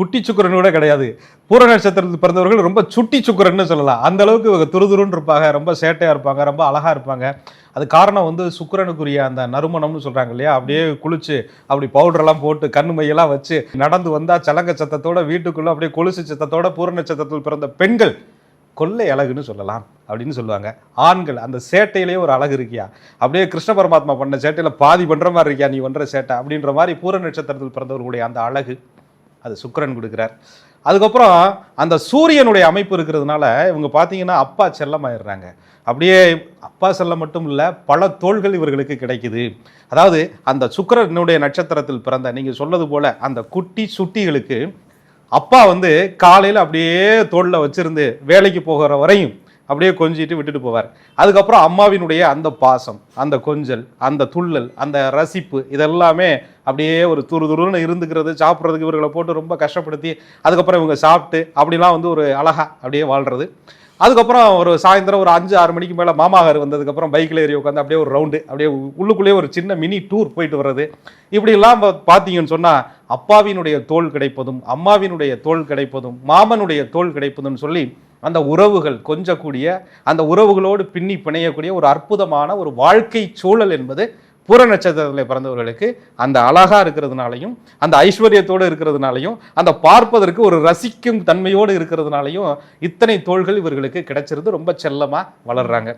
குட்டி சுக்கரன் கூட கிடையாது. பூர நட்சத்திரத்தில் பிறந்தவர்கள் ரொம்ப சுட்டி சுக்கரன்னு சொல்லலாம். அந்த அளவுக்கு இவங்க துருதுருன்னு இருப்பாங்க ரொம்ப சேட்டையாக இருப்பாங்க ரொம்ப அழகாக இருப்பாங்க. அது காரணம் வந்து சுக்கிரனுக்குரிய அந்த நறுமணம்னு சொல்கிறாங்க இல்லையா? அப்படியே குளிச்சு அப்படி பவுடரெல்லாம் போட்டு கண்ணு மையெல்லாம் வச்சு நடந்து வந்தால் சலங்க சத்தத்தோட வீட்டுக்குள்ளே அப்படியே கொலுசு சத்தத்தோட பூர நட்சத்திரத்தில் பிறந்த பெண்கள் கொள்ளை அழகுன்னு சொல்லலாம் அப்படின்னு சொல்லுவாங்க. ஆண்கள் அந்த சேட்டையிலேயே ஒரு அழகு இருக்கியா? அப்படியே கிருஷ்ண பரமாத்மா பண்ண சேட்டையில் பாதி பண்ணுற மாதிரி இருக்கியா? நீ பண்ணுற சேட்டை அப்படின்ற மாதிரி பூர நட்சத்திரத்தில் பிறந்தவர்களுடைய அந்த அழகு. அது சுக்கரன் கொடுக்குறார். அதுக்கப்புறம் அந்த சூரியனுடைய அமைப்பு இருக்கிறதுனால இவங்க பார்த்தீங்கன்னா அப்பா செல்லமாயிடுறாங்க. அப்படியே அப்பா செல்லம் மட்டும் இல்லை பல தோள்கள் இவர்களுக்கு கிடைக்குது. அதாவது அந்த சுக்கரனுடைய நட்சத்திரத்தில் பிறந்த நீங்கள் சொல்லது போல் அந்த குட்டி சுட்டிகளுக்கு அப்பா வந்து காலையில் அப்படியே தோளில் வச்சுருந்து வேலைக்கு போகிற வரையும் அப்படியே கொஞ்சிட்டு விட்டுட்டு போவார். அதுக்கப்புறம் அம்மாவினுடைய அந்த பாசம் அந்த கொஞ்சல் அந்த துள்ளல் அந்த ரசிப்பு இதெல்லாமே அப்படியே ஒரு துரு துருன்னு இருந்துக்கிறது சாப்பிட்றதுக்கு இவர்களை போட்டு ரொம்ப கஷ்டப்படுத்தி அதுக்கப்புறம் இவங்க சாப்பிட்டு அப்படிலாம் வந்து ஒரு அழகா அப்படியே வாழ்றது. அதுக்கப்புறம் ஒரு சாயந்தரம் ஒரு அஞ்சு ஆறு மணிக்கு மேலே மாமாகார் வந்ததுக்கப்புறம் பைக்கில் ஏறி உட்காந்து அப்படியே ஒரு ரவுண்டு அப்படியே உள்ளுக்குள்ளேயே ஒரு சின்ன மினி டூர் போயிட்டு வர்றது. இப்படிலாம் பார்த்தீங்கன்னு சொன்னால் அப்பாவினுடைய தோல் கிடைப்பதும் அம்மாவினுடைய தோல் கிடைப்பதும் மாமனுடைய தோல் கிடைப்பதும்னு சொல்லி அந்த உறவுகள் கொஞ்சக்கூடிய அந்த உறவுகளோடு பின்னி பிணையக்கூடிய ஒரு அற்புதமான ஒரு வாழ்க்கை சூழல் என்பது பூர நட்சத்திரத்தில் பிறந்தவர்களுக்கு அந்த அழகாக இருக்கிறதுனாலையும் அந்த ஐஸ்வர்யத்தோடு இருக்கிறதுனாலையும் அந்த பார்ப்பதற்கு ஒரு ரசிக்கும் தன்மையோடு இருக்கிறதுனாலையும் இத்தனை தோள்கள் இவர்களுக்கு கிடைச்சிருந்து ரொம்ப செல்லமாக வளர்கிறாங்க